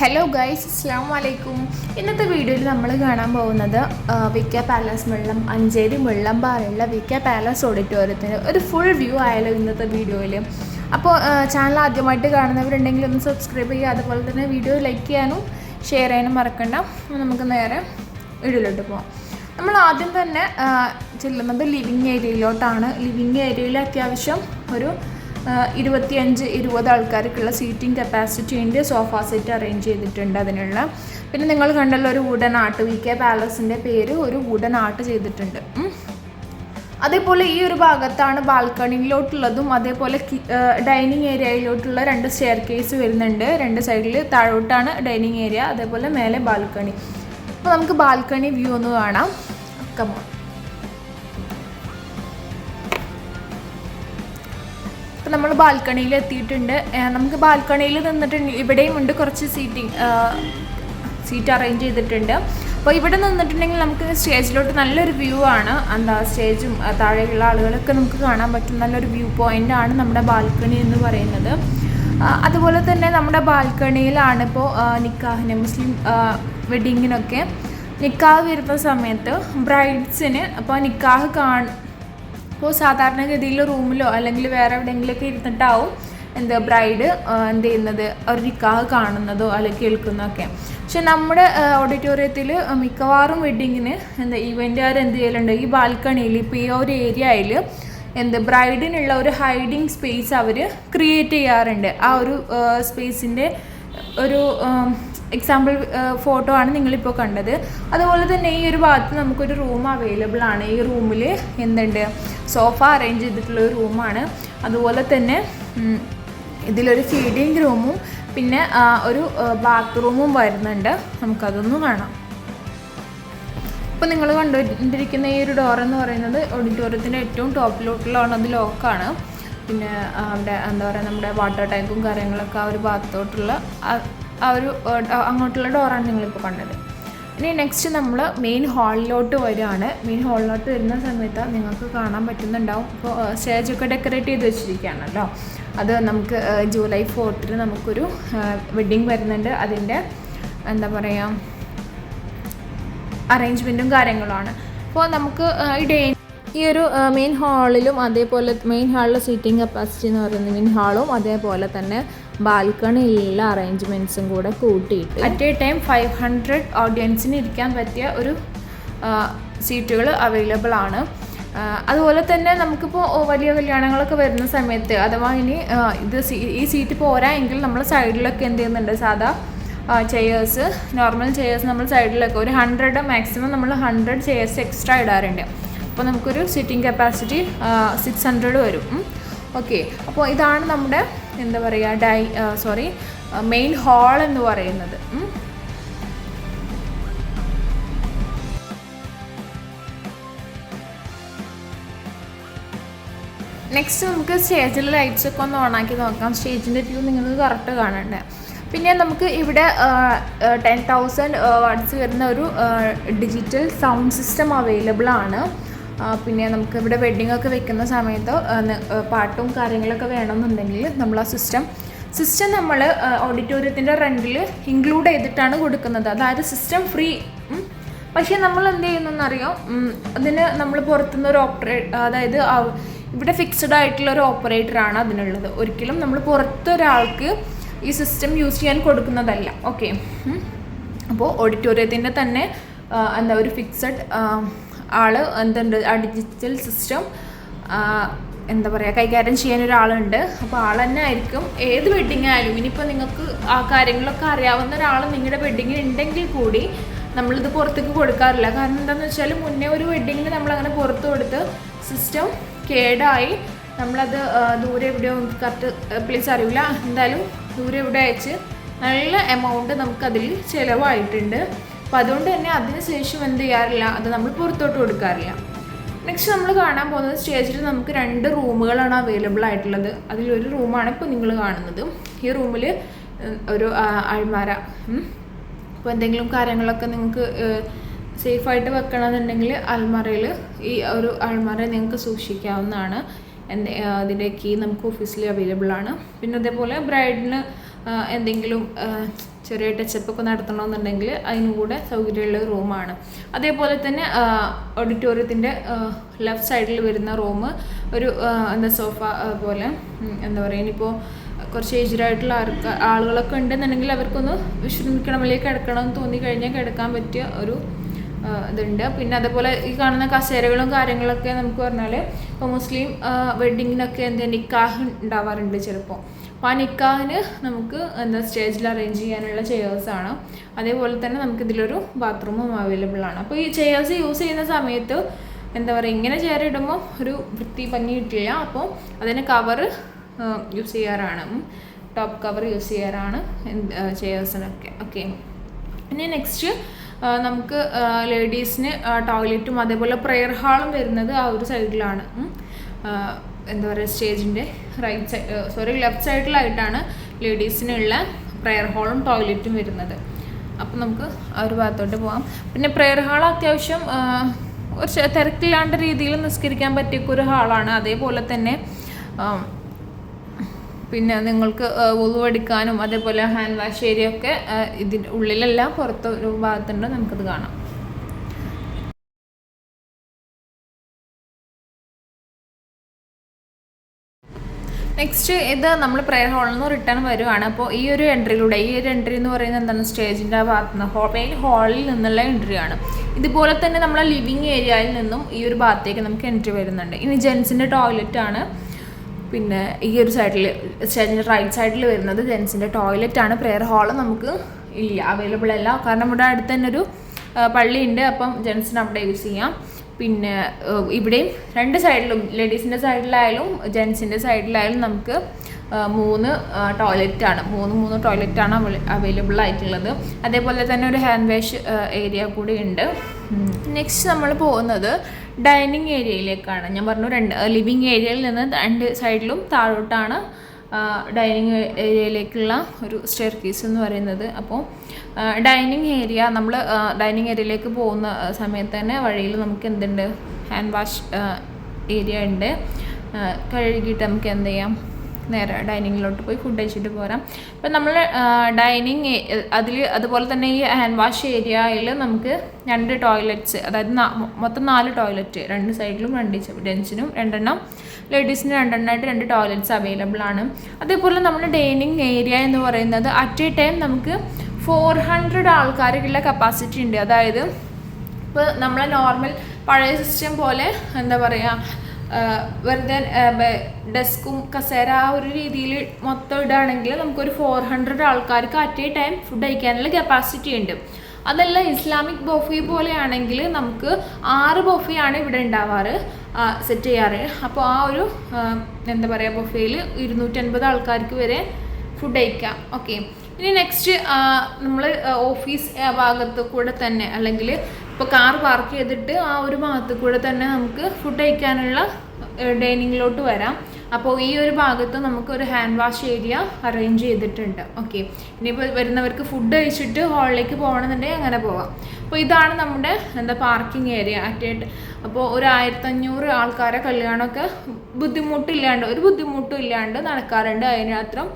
Hello guys അസ്സാം വലൈക്കും ഇന്നത്തെ വീഡിയോയിൽ നമ്മൾ കാണാൻ പോകുന്നത് വിക്ക പാലസ് വെള്ളം അഞ്ചേരി വെള്ളംപാറയുള്ള വിക്ക പാലസ് ഓഡിറ്റോറിയത്തിന് ഒരു ഫുൾ വ്യൂ ആയാലും ഇന്നത്തെ വീഡിയോയിൽ. അപ്പോൾ ചാനൽ ആദ്യമായിട്ട് കാണുന്നവരുണ്ടെങ്കിൽ ഒന്ന് സബ്സ്ക്രൈബ് ചെയ്യുക അതുപോലെ തന്നെ വീഡിയോ ലൈക്ക് ചെയ്യാനും ഷെയർ ചെയ്യാനും മറക്കണ്ട. നമുക്ക് നേരെ വീഡിയോയിലോട്ട് പോകാം നമ്മൾ ആദ്യം തന്നെ ചെല്ലുന്നത് ലിവിങ് ഏരിയയിലോട്ടാണ് ലിവിങ് ഏരിയയിൽ അത്യാവശ്യം ഒരു ഇരുപത്തിയഞ്ച് ഇരുപത് ആൾക്കാർക്കുള്ള സീറ്റിംഗ് കപ്പാസിറ്റി ഉണ്ട്. സോഫ സെറ്റ് അറേഞ്ച് ചെയ്തിട്ടുണ്ട് അതിനുള്ള. പിന്നെ നിങ്ങൾ കണ്ടല്ലോ ഒരു വുഡൻ ആർട്ട് വി കെ പാലസിന്റെ പേര് ഒരു വുഡൻ ആർട്ട് ചെയ്തിട്ടുണ്ട്. അതേപോലെ ഈ ഒരു ഭാഗത്താണ് ബാൽക്കണിയിലോട്ടുള്ളതും അതേപോലെ ഡൈനിങ് ഏരിയയിലോട്ടുള്ള രണ്ട് സ്റ്റെയർ കേസ് വരുന്നുണ്ട്. രണ്ട് സൈഡിൽ താഴോട്ടാണ് ഡൈനിങ് ഏരിയ അതേപോലെ മേലെ ബാൽക്കണി. അപ്പോൾ നമുക്ക് ബാൽക്കണി വ്യൂ ഒന്ന് കാണാം. കമോൺ ഇപ്പം നമ്മൾ ബാൽക്കണിയിൽ എത്തിയിട്ടുണ്ട്. നമുക്ക് ബാൽക്കണിയിൽ നിന്നിട്ടുണ്ട് ഇവിടെയും ഉണ്ട് കുറച്ച് സീറ്റിംഗ് സീറ്റ് അറേഞ്ച് ചെയ്തിട്ടുണ്ട്. അപ്പോൾ ഇവിടെ നിന്നിട്ടുണ്ടെങ്കിൽ നമുക്ക് സ്റ്റേജിലോട്ട് നല്ലൊരു വ്യൂ ആണ്. എന്താ സ്റ്റേജും താഴെയുള്ള ആളുകളൊക്കെ നമുക്ക് കാണാൻ പറ്റും നല്ലൊരു വ്യൂ പോയിന്റ് ആണ് നമ്മുടെ ബാൽക്കണി എന്ന് പറയുന്നത്. അതുപോലെ തന്നെ നമ്മുടെ ബാൽക്കണിയിലാണ് ഇപ്പോൾ നിക്കാഹിന് മുസ്ലിം വെഡിങ്ങിനൊക്കെ നിക്കാഹ് വരുന്ന സമയത്ത് ബ്രൈഡ്സിന് അപ്പോൾ നിക്കാഹ് കാൺ ഇപ്പോൾ സാധാരണഗതിയിൽ റൂമിലോ അല്ലെങ്കിൽ വേറെ എവിടെയെങ്കിലുമൊക്കെ ഇരുന്നിട്ടാവും എന്താ ബ്രൈഡ് എന്ത് ചെയ്യുന്നത്? ഒരു നിക്കാഹ് കാണുന്നതോ അല്ലെങ്കിൽ കേൾക്കുന്നതൊക്കെ. പക്ഷെ നമ്മുടെ ഓഡിറ്റോറിയത്തിൽ മിക്കവാറും വെഡിങ്ങിന് എന്താ ഇവന്റുകാർ എന്ത് ചെയ്യലുണ്ട്? ഈ ബാൽക്കണിയിൽ ഇപ്പോൾ ഈ ഒരു ഏരിയയിൽ എന്ത് ബ്രൈഡിനുള്ള ഒരു ഹൈഡിങ് സ്പേസ് അവർ ക്രിയേറ്റ് ചെയ്യാറുണ്ട്. ആ ഒരു സ്പേസിന്റെ ഒരു എക്സാമ്പിൾ ഫോട്ടോ ആണ് നിങ്ങളിപ്പോൾ കണ്ടത്. അതുപോലെ തന്നെ ഈ ഒരു ഭാഗത്ത് നമുക്കൊരു റൂം അവൈലബിൾ ആണ്. ഈ റൂമിൽ എന്തുണ്ട്? സോഫ അറേഞ്ച് ചെയ്തിട്ടുള്ള ഒരു റൂമാണ് അതുപോലെ തന്നെ ഇതിലൊരു ഫീഡിങ് റൂമും പിന്നെ ഒരു ബാത്റൂമും വരുന്നുണ്ട്. നമുക്കതൊന്നും കാണാം. ഇപ്പോൾ നിങ്ങൾ കണ്ടുകൊണ്ടിരിക്കുന്ന ഈ ഒരു ഡോർ എന്ന് പറയുന്നത് ഓഡിറ്റോറിയത്തിന്റെ ഏറ്റവും ടോപ്പിലോട്ടുള്ളതാണ് അത് ലോക്കാണ് പിന്നെ അവിടെ എന്താ പറയുക നമ്മുടെ വാട്ടർ ടാങ്കും കാര്യങ്ങളൊക്കെ ആ ഒരു ഭാഗത്തോട്ടുള്ള ആ- ഒരു അങ്ങോട്ടുള്ള ഡോറാണ് നിങ്ങളിപ്പോൾ കണ്ടത്. ഇനി നെക്സ്റ്റ് നമ്മൾ മെയിൻ ഹാളിലോട്ട് വരികയാണ്. മെയിൻ ഹാളിലോട്ട് വരുന്ന സമയത്ത് നിങ്ങൾക്ക് കാണാൻ പറ്റുന്നുണ്ടാവും. ഇപ്പോൾ സ്റ്റേജൊക്കെ ഡെക്കറേറ്റ് ചെയ്ത് വെച്ചിരിക്കുകയാണല്ലോ. അത് നമുക്ക് ജൂലൈ ഫോർത്തിന് നമുക്കൊരു വെഡ്ഡിങ് വരുന്നുണ്ട്. അതിന്റെ എന്താ പറയുക അറേഞ്ച്മെന്റും കാര്യങ്ങളുമാണ് അപ്പോൾ നമുക്ക് ഈ ഡേ ഈ ഒരു മെയിൻ ഹാളിലും അതേപോലെ മെയിൻ ഹാളിലെ സീറ്റിംഗ് കപ്പാസിറ്റി എന്ന് പറയുന്നത് മെയിൻ ഹാളും അതേപോലെ തന്നെ ബാൽക്കണിയിലുള്ള അറേഞ്ച്മെന്റ്സും കൂടെ കൂട്ടിയിട്ട് at a time five hundred ഓഡിയൻസിന് ഇരിക്കാൻ പറ്റിയ ഒരു സീറ്റുകൾ അവൈലബിൾ ആണ്. അതുപോലെ തന്നെ നമുക്കിപ്പോൾ വലിയ കല്യാണങ്ങളൊക്കെ വരുന്ന സമയത്ത് അഥവാ ഇനി ഇത് ഈ സീറ്റ് പോരാ എങ്കിൽ നമ്മൾ സൈഡിലൊക്കെ എന്ത് ചെയ്യുന്നുണ്ട്? സാധാ ചെയേഴ്സ് നോർമൽ ചെയേഴ്സ് നമ്മൾ സൈഡിലൊക്കെ ഒരു ഹൺഡ്രഡ് മാക്സിമം നമ്മൾ ഹൺഡ്രഡ് ചെയേഴ്സ് എക്സ്ട്രാ ഇടാറുണ്ട്. അപ്പോൾ നമുക്കൊരു സിറ്റിംഗ് കപ്പാസിറ്റി സിക്സ് ഹൺഡ്രഡ് വരും. ഓക്കെ അപ്പോൾ ഇതാണ് നമ്മുടെ എന്താ പറയുക ഡൈ സോറി മെയിൻ ഹാൾ എന്ന് പറയുന്നത്. നെക്സ്റ്റ് നമുക്ക് സ്റ്റേജിലെ ലൈറ്റ്സ് ഒക്കെ ഒന്ന് ഓണാക്കി നോക്കാം. സ്റ്റേജിന്റെ വ്യൂ നിങ്ങൾക്ക് കറക്റ്റ് കാണണ്ടേ. പിന്നെ നമുക്ക് ഇവിടെ ടെൻ തൗസൻഡ് വാട്ട്സ് വരുന്ന ഒരു ഡിജിറ്റൽ സൗണ്ട് സിസ്റ്റം അവൈലബിൾ ആണ്. പിന്നെ നമുക്ക് ഇവിടെ വെഡ്ഡിംഗ് ഒക്കെ വെക്കുന്ന സമയത്ത് പാട്ടും കാര്യങ്ങളൊക്കെ വേണമെന്നുണ്ടെങ്കിൽ നമ്മൾ ആ സിസ്റ്റം സിസ്റ്റം നമ്മൾ ഓഡിറ്റോറിയത്തിന്റെ റെന്റിൽ ഇൻക്ലൂഡ് ചെയ്തിട്ടാണ് കൊടുക്കുന്നത്. അതായത് സിസ്റ്റം ഫ്രീ പക്ഷേ നമ്മൾ എന്ത് ചെയ്യുന്നറിയാം അതിന് നമ്മൾ പുറത്തുനിന്ന് ഒരു ഓപ്പറേറ്റ് അതായത് ഇവിടെ ഫിക്സഡ് ആയിട്ടുള്ള ഒരു ഓപ്പറേറ്ററാണ് അതിനുള്ളത്. ഒരിക്കലും നമ്മൾ പുറത്തൊരാൾക്ക് ഈ സിസ്റ്റം യൂസ് ചെയ്യാൻ കൊടുക്കുന്നതല്ല. ഓക്കെ അപ്പോൾ ഓഡിറ്റോറിയത്തിന്റെ തന്നെ എന്താ ഒരു ഫിക്സഡ് ആൾ എന്തുണ്ട് ആ ഡിജിറ്റൽ സിസ്റ്റം എന്താ പറയുക കൈകാര്യം ചെയ്യാൻ ഒരാളുണ്ട്. അപ്പോൾ ആൾ തന്നെ ആയിരിക്കും. ഏത് വെഡ്ഡിങ് ആയാലും ഇനിയിപ്പോൾ നിങ്ങൾക്ക് ആ കാര്യങ്ങളൊക്കെ അറിയാവുന്ന ഒരാൾ നിങ്ങളുടെ വെഡിങ്ങിൽ ഉണ്ടെങ്കിൽ കൂടി നമ്മളിത് പുറത്തേക്ക് കൊടുക്കാറില്ല. കാരണം എന്താണെന്ന് വെച്ചാൽ മുന്നേ ഒരു വെഡിങ്ങിന് നമ്മളങ്ങനെ പുറത്ത് കൊടുത്ത് സിസ്റ്റം കേടായി. നമ്മളത് ദൂരെ എവിടെയോ കറക്റ്റ് പ്ലേസ് അറിയില്ല. എന്തായാലും ദൂരെ എവിടെ അയച്ച് നല്ല എമൗണ്ട് നമുക്കതിൽ ചിലവായിട്ടുണ്ട്. അപ്പോൾ അതുകൊണ്ട് തന്നെ അതിന് ശേഷം എന്ത് ചെയ്യാറില്ല? അത് നമ്മൾ പുറത്തോട്ട് കൊടുക്കാറില്ല. നെക്സ്റ്റ് നമ്മൾ കാണാൻ പോകുന്നത് സ്റ്റേജിൽ നമുക്ക് രണ്ട് റൂമുകളാണ് അവൈലബിൾ ആയിട്ടുള്ളത്. അതിലൊരു റൂമാണ് ഇപ്പോൾ നിങ്ങൾ കാണുന്നത്. ഈ റൂമിൽ ഒരു അഴിമാര ഉം. എന്തെങ്കിലും കാര്യങ്ങളൊക്കെ നിങ്ങൾക്ക് സേഫായിട്ട് വെക്കണമെന്നുണ്ടെങ്കിൽ അൽമറയിൽ ഈ ഒരു അൽമാര നിങ്ങൾക്ക് സൂക്ഷിക്കാവുന്നതാണ്. എന്റെ അതിന്റെ കീ നമുക്ക് ഓഫീസിൽ അവൈലബിൾ ആണ്. പിന്നെ അതേപോലെ ബ്രൈഡിന് എന്തെങ്കിലും ചെറിയ ടച്ചപ്പ് ഒക്കെ നടത്തണമെന്നുണ്ടെങ്കിൽ അതിനും കൂടെ സൗകര്യമുള്ള റൂമാണ് അതേപോലെ തന്നെ ഓഡിറ്റോറിയത്തിന്റെ ലെഫ്റ്റ് സൈഡിൽ വരുന്ന റൂം ഒരു എന്താ സോഫ പോലെ എന്താ പറയുക ഇനിയിപ്പോൾ കുറച്ച് ഏജ്ഡ് ആയിട്ടുള്ള ആളുകളൊക്കെ ഉണ്ടെന്നുണ്ടെങ്കിൽ അവർക്കൊന്ന് വിശ്രമിക്കണം അല്ലെങ്കിൽ കിടക്കണം എന്ന് തോന്നി കഴിഞ്ഞാൽ കിടക്കാൻ പറ്റിയ ഒരു ഇതുണ്ട്. പിന്നെ അതേപോലെ ഈ കാണുന്ന കസേരകളും കാര്യങ്ങളൊക്കെ നമുക്ക് പറഞ്ഞാൽ ഇപ്പോൾ മുസ്ലിം വെഡ്ഡിങ്ങിനൊക്കെ എന്താ നിക്കാഹ് ഉണ്ടാവാറുണ്ട് ചിലപ്പോൾ അപ്പോൾ ആ നിക്കാഹിന് നമുക്ക് എന്താ സ്റ്റേജിൽ അറേഞ്ച് ചെയ്യാനുള്ള ചെയേഴ്സാണ് അതേപോലെ തന്നെ നമുക്ക് ഇതിലൊരു ബാത്റൂമും അവൈലബിൾ ആണ്. അപ്പോൾ ഈ ചെയേഴ്സ് യൂസ് ചെയ്യുന്ന സമയത്ത് എന്താ പറയുക ഇങ്ങനെ ചെയർ ഇടുമ്പോൾ ഒരു വൃത്തി ഭംഗി കിട്ടില്ല. അപ്പോൾ അതിന് കവർ യൂസ് ചെയ്യാറാണ്. ടോപ്പ് കവർ യൂസ് ചെയ്യാറാണ് ചെയേഴ്സിനൊക്കെ ഓക്കെ പിന്നെ നെക്സ്റ്റ് നമുക്ക് ലേഡീസിന് ടോയ്ലറ്റും അതേപോലെ പ്രെയർ ഹാളും വരുന്നത് ആ ഒരു സൈഡിലാണ് എന്താ പറയുക സ്റ്റേജിന്റെ റൈറ്റ് സൈഡ് സോറി ലെഫ്റ്റ് സൈഡിലായിട്ടാണ് ലേഡീസിനുള്ള പ്രെയർ ഹാളും ടോയ്ലറ്റും വരുന്നത്. അപ്പം നമുക്ക് ആ ഒരു ഭാഗത്തോട്ട് പോകാം പിന്നെ പ്രെയർ ഹാൾ അത്യാവശ്യം ഒരു തിരക്കില്ലാണ്ട് രീതിയിൽ നിസ്കരിക്കാൻ പറ്റിയ ഒരു ഹാളാണ് അതേപോലെ തന്നെ പിന്നെ നിങ്ങൾക്ക് ഉളുവെടുക്കാനും അതേപോലെ ഹാൻഡ് വാഷ് ഏരിയ ഒക്കെ ഇതിന്റെ ഉള്ളിലല്ല പുറത്ത് ഒരു ഭാഗത്തുണ്ട് നമുക്കത് കാണാം. നെക്സ്റ്റ് ഇത് നമ്മൾ പ്രെയർ ഹാളിൽ നിന്ന് റിട്ടേൺ വരുവാണ്. അപ്പോൾ ഈ ഒരു എൻട്രിയിലൂടെ ഈ ഒരു എൻട്രി എന്ന് പറയുന്നത് എന്താണ്? സ്റ്റേജിന്റെ ഭാഗത്ത് നിന്ന് മെയിൻ ഹാളിൽ നിന്നുള്ള എൻട്രി ആണ്. ഇതുപോലെ തന്നെ നമ്മളെ ലിവിങ് ഏരിയയിൽ നിന്നും ഈ ഒരു ഭാഗത്തേക്ക് നമുക്ക് എൻട്രി വരുന്നുണ്ട്. ഇനി ജെൻസിന്റെ ടോയ്ലറ്റ് ആണ്. പിന്നെ ഈ ഒരു സൈഡിൽ സ്റ്റേജിന്റെ റൈറ്റ് സൈഡിൽ വരുന്നത് ജെൻസിന്റെ ടോയ്ലറ്റ് ആണ്. പ്രെയർ ഹാൾ നമുക്ക് ഇല്ല അവൈലബിൾ അല്ല. കാരണം ഇവിടെ അടുത്ത് തന്നെ ഒരു പള്ളിയുണ്ട്. അപ്പം ജെൻസിന് അവിടെ യൂസ് ചെയ്യാം. പിന്നെ ഇവിടെയും രണ്ട് സൈഡിലും ലേഡീസിന്റെ സൈഡിലായാലും ജെൻസിന്റെ സൈഡിലായാലും നമുക്ക് മൂന്ന് ടോയ്ലറ്റാണ്. മൂന്ന് മൂന്ന് ടോയ്ലറ്റാണ് അവൈലബിൾ ആയിട്ടുള്ളത്. അതേപോലെ തന്നെ ഒരു ഹാൻഡ് വാഷ് ഏരിയ കൂടി ഉണ്ട്. നെക്സ്റ്റ് നമ്മൾ പോകുന്നത് ഡൈനിങ് ഏരിയയിലേക്കാണ്. ഞാൻ പറഞ്ഞു രണ്ട് ലിവിങ് ഏരിയയിൽ നിന്ന് രണ്ട് സൈഡിലും താഴോട്ടാണ് ഡൈനിങ് ഏരിയയിലേക്കുള്ള ഒരു സ്റ്റെയർ കേസ് എന്ന് പറയുന്നത്. അപ്പോൾ ഡൈനിങ് ഏരിയ നമ്മൾ ഡൈനിങ് ഏരിയയിലേക്ക് പോകുന്ന സമയത്ത് തന്നെ വഴിയിൽ നമുക്ക് എന്തുണ്ട്? ഹാൻഡ് വാഷ് ഏരിയ ഉണ്ട്. കഴുകിയിട്ട് നമുക്ക് എന്ത് ചെയ്യാം? നേരെ ഡൈനിങ്ങിലോട്ട് പോയി ഫുഡ് കഴിച്ചിട്ട് പോരാം. അപ്പം നമ്മൾ ഡൈനിങ് അതിൽ അതുപോലെ തന്നെ ഈ ഹാൻഡ് വാഷ് ഏരിയയിൽ നമുക്ക് രണ്ട് ടോയ്ലറ്റ്സ് അതായത് മൊത്തം നാല് ടോയ്ലറ്റ് രണ്ട് സൈഡിലും രണ്ട് ജെൻസിനും രണ്ടെണ്ണം. ലേഡീസിന് രണ്ടെണ്ണമായിട്ട് രണ്ട് ടോയ്ലറ്റ്സ് അവൈലബിൾ ആണ്. അതേപോലെ നമ്മൾ ഡൈനിങ് ഏരിയ എന്ന് പറയുന്നത് അറ്റ് എ ടൈം നമുക്ക് ഫോർ ഹൺഡ്രഡ് ആൾക്കാർക്കുള്ള കപ്പാസിറ്റി ഉണ്ട്. അതായത് ഇപ്പോൾ നമ്മളെ നോർമൽ പഴയ സിസ്റ്റം പോലെ എന്താ പറയുക വെറുതെ ഡെസ്കും കസേര ആ ഒരു രീതിയിൽ മൊത്തം ഇടുകയാണെങ്കിൽ നമുക്കൊരു ഫോർ ഹൺഡ്രഡ് ആൾക്കാർക്ക് അറ്റ് എ ടൈം ഫുഡ് കഴിക്കാനുള്ള കപ്പാസിറ്റി ഉണ്ട്. അതല്ല ഇസ്ലാമിക് ബൊഫെ പോലെയാണെങ്കിൽ നമുക്ക് ആറ് ബൊഫയാണ് ഇവിടെ ഉണ്ടാവാറ് സെറ്റ് ചെയ്യാറ്. അപ്പോൾ ആ ഒരു എന്താ പറയുക ബൊഫയിൽ ഇരുന്നൂറ്റൻപത് ആൾക്കാർക്ക് വരെ ഫുഡ് കഴിക്കാം. ഓക്കെ ഇനി നെക്സ്റ്റ് നമ്മൾ ഓഫീസ് ഭാഗത്ത് കൂടെ തന്നെ അല്ലെങ്കിൽ ഇപ്പോൾ കാർ പാർക്ക് ചെയ്തിട്ട് ആ ഒരു ഭാഗത്ത് കൂടെ തന്നെ നമുക്ക് ഫുഡ് കഴിക്കാനുള്ള ഡൈനിങ്ങിലോട്ട് വരാം. അപ്പോൾ ഈ ഒരു ഭാഗത്ത് നമുക്ക് ഒരു ഹാൻഡ് വാഷ് ഏരിയ അറേഞ്ച് ചെയ്തിട്ടുണ്ട്. ഓക്കെ ഇനിയിപ്പോൾ വരുന്നവർക്ക് ഫുഡ് കഴിച്ചിട്ട് ഹാളിലേക്ക് പോകണമെന്നുണ്ടെങ്കിൽ അങ്ങനെ പോവാം. അപ്പോൾ ഇതാണ് നമ്മുടെ എന്താ പാർക്കിംഗ് ഏരിയ അറ്റേറ്റ് അപ്പോൾ ഒരു ആയിരത്തഞ്ഞൂറ് ആൾക്കാരെ കല്യാണമൊക്കെ ബുദ്ധിമുട്ടില്ലാണ്ട് ഒരു ബുദ്ധിമുട്ടും ഇല്ലാണ്ട് നടക്കാറുണ്ട്. അതിനത്രയും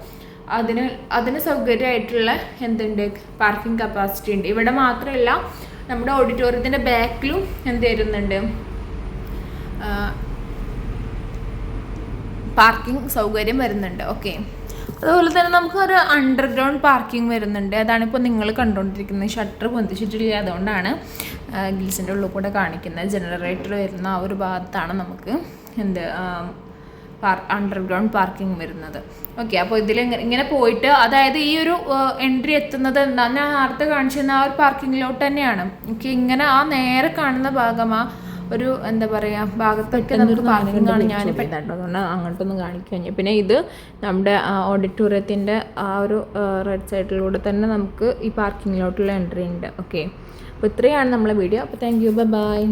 അതിന് അതിന് സൗകര്യമായിട്ടുള്ള എന്തുണ്ട്? പാർക്കിംഗ് കപ്പാസിറ്റി ഉണ്ട്. ഇവിടെ മാത്രമല്ല നമ്മുടെ ഓഡിറ്റോറിയത്തിന്റെ ബാക്കിലും എന്ത് വരുന്നുണ്ട്? പാർക്കിംഗ് സൗകര്യം വരുന്നുണ്ട്. ഓക്കെ അതുപോലെ തന്നെ നമുക്ക് ഒരു അണ്ടർഗ്രൗണ്ട് പാർക്കിംഗ് വരുന്നുണ്ട്. അതാണ് ഇപ്പോൾ നിങ്ങൾ കണ്ടുകൊണ്ടിരിക്കുന്നത്. ഷട്ടർ പൊന്തിച്ചിട്ടില്ല. അതുകൊണ്ടാണ് ഗിൽസിന്റെ ഉള്ളിൽ കൂടെ കാണിക്കുന്നത്. ജനറേറ്റർ വരുന്ന ആ ഒരു ഭാഗത്താണ് നമുക്ക് എന്ത് അണ്ടർഗ്രൗണ്ട് പാർക്കിംഗ് വരുന്നത്. ഓക്കെ അപ്പോൾ ഇതിൽ ഇങ്ങനെ പോയിട്ട് അതായത് ഈ ഒരു എൻട്രി എത്തുന്നത് എന്താ? ഞാൻ നേരത്തെ കാണിച്ചിരുന്ന ആ ഒരു പാർക്കിങ്ങിലോട്ട് തന്നെയാണ്. ഓക്കെ ഇങ്ങനെ ആ നേരെ കാണുന്ന ഭാഗം ആ ഒരു എന്താ പറയുക ഭാഗത്തൊക്കെ നമുക്ക് പാർക്കിംഗ് ആണ് ഞാൻ അതുകൊണ്ട് അങ്ങോട്ടൊന്നും കാണിക്കുക പിന്നെ ഇത് നമ്മുടെ ഓഡിറ്റോറിയത്തിന്റെ ആ ഒരു റെഡ് സൈഡിലൂടെ തന്നെ നമുക്ക് ഈ പാർക്കിങ്ങിലോട്ടുള്ള എൻട്രി ഉണ്ട്. ഓക്കെ അപ്പോൾ ഇത്രയാണ് നമ്മളെ വീഡിയോ അപ്പോൾ താങ്ക് യു ബൈ ബൈ